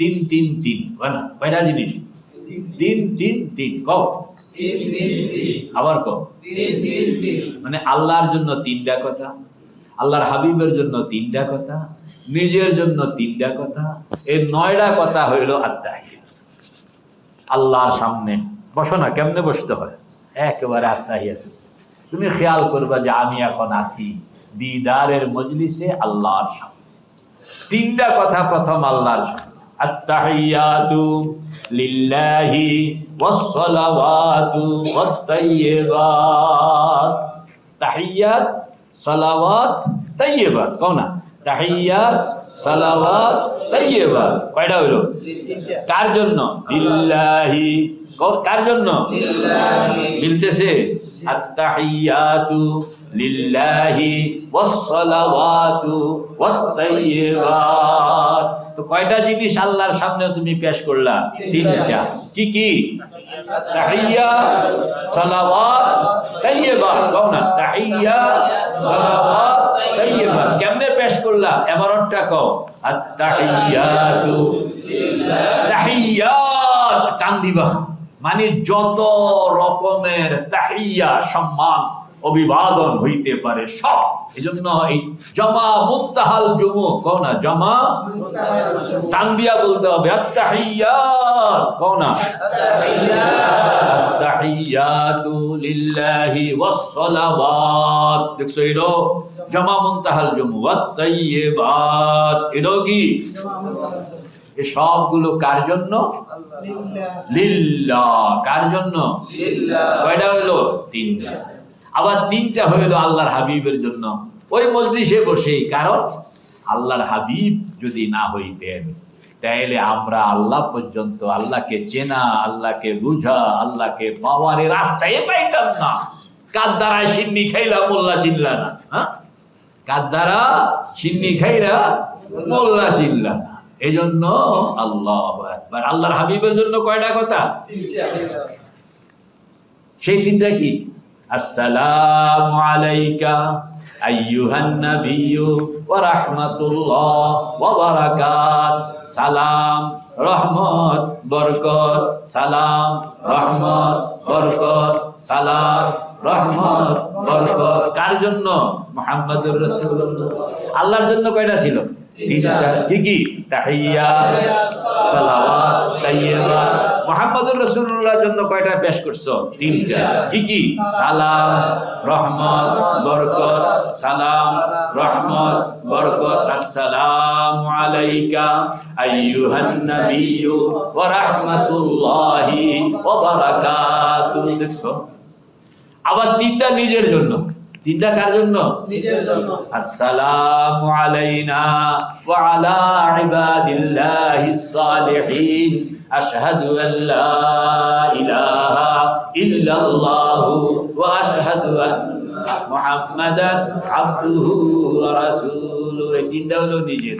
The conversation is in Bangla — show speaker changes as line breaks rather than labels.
তিন তিন তিন না? কয়টা জিনিস? তিন তিন তিন কও। আবার কও।
তিন
মানে আল্লাহর জন্য তিনটা কথা আল্লাহর হাবিবের জন্য তিনটা কথা নিজের জন্য তিনটা কথা এই নয়টা কথা হইল আত্মাহিয়া আল্লাহর সামনে। বসো না কেমনে বসতে হয়? একেবারে আত্মাহিয়া তুমি খেয়াল করবা যে আমি এখন আসি দিদারের মজলিসে আল্লাহর সামনে। তিনটা কথা প্রথম আল্লাহর সামনে। আত্তাহিয়াতু লিল্লাহি ওয়াসসালাওয়াতু ওয়াত-তাইয়্যিবাত। তাহিয়াত সালাওয়াত তাইয়্যিবাত। কও না। তাহিয়াত সালাওয়াত তাইয়্যিবাত। কয়টা
তিনটা।
কার জন্য? লিল্লাহি। কার জন্য? মিলতেছে? আত্তাহিয়াতু লিল্লাহি ওয়াসসালাওয়াতু ওয়াত-তাইয়্যিবাত। তো কয়টা জিনিস আল্লাহর সামনে তুমি পেশ করলা? তিনটা। কি কি? তাহিয়া সালাওয়াত তাইয়্যিবাত। কও না? তাহিয়া সালাওয়াত তাইয়্যিবাত। কেমনে পেশ করলা? এবারটা কও। আত্তাহিয়াতু তাহিয়াত। টান দিবা। মানে যত রকমের তাহিয়া সম্মান। অভিবাদন হইতে পারে সব। এজন্য এই জমা মুক্তাহাল জুমু কও না জমা টান দিয়া বলতে হবে আত্তাহিয়াত কও না আত্তাহিয়াতু লিল্লাহি ওয়াসসালাওয়াত। দেখছ এলো জমা মুনতাহাল জুমু ওয়াত-তাইয়্যিবাত এলো কি? এ সবগুলো কার জন্য? লিল্লাহ। কার জন্য? কয়টা হইল? তিনটা। আবার তিনটা হইল আল্লাহর হাবিবের জন্য। ওই মজলিসে বসেই কারণ আল্লাহর হাবিব যদি না হইতেন তাইলে আমরা আল্লাহ পর্যন্ত আল্লাহকে চেনা আল্লাহকে বুঝা আল্লাহকে পাওয়ার রাস্তায় পাইতাম না। কার দ্বারায় সিন্নি খাইলা মোল্লা চিল্লা না হ্যাঁ? কার দ্বারা সিন্নি খাইলা মোল্লা চিল্লা না। এই জন্য আল্লাহ একবার আল্লাহর হাবিবের জন্য কয়টা কথা? সেই তিনটা কি? আসসালামু আলাইকা, আইয়ুহান নাবিয়্যু, ওয়া রাহমাতুল্লাহ ওয়া বারাকাত। সালাম, রহমত, বরকত। সালাম, রহমত, বরকত। সালাম, রহমত, বরকত। কার জন্য? মুহাম্মদুর রাসূলুল্লাহ। আল্লাহর জন্য কয়টা ছিল? তিনটা কি কি তাহিয়া, সালাওয়াত তাইয়্যিবাত মুহাম্মদুর রাসূলুল্লাহর জন্য কয়টা পেশ করছ? তিনটা। কি কি সালাম, রহমত, বরকত, সালাম, রহমত, বরকত। আসসালামু আলাইকা আইয়ুহান নাবিয়্যু ওয়া রাহমাতুল্লাহি ওয়া বারাকাতুহু। দেখছ? আবার তিনটা নিজের জন্য। তিনটা কার জন্য?
নিজের জন্য।
আসসালামু আলাইনা ওয়া আলা ইবাদিল্লাহিস সালিহিন। আশহাদু আল্লা ইলাহা ইল্লাল্লাহ ওয়া আশহাদু আন্না মুহাম্মাদান আবদুহু ওয়া রাসূলুহু। এই তিনটা হলো নিজের।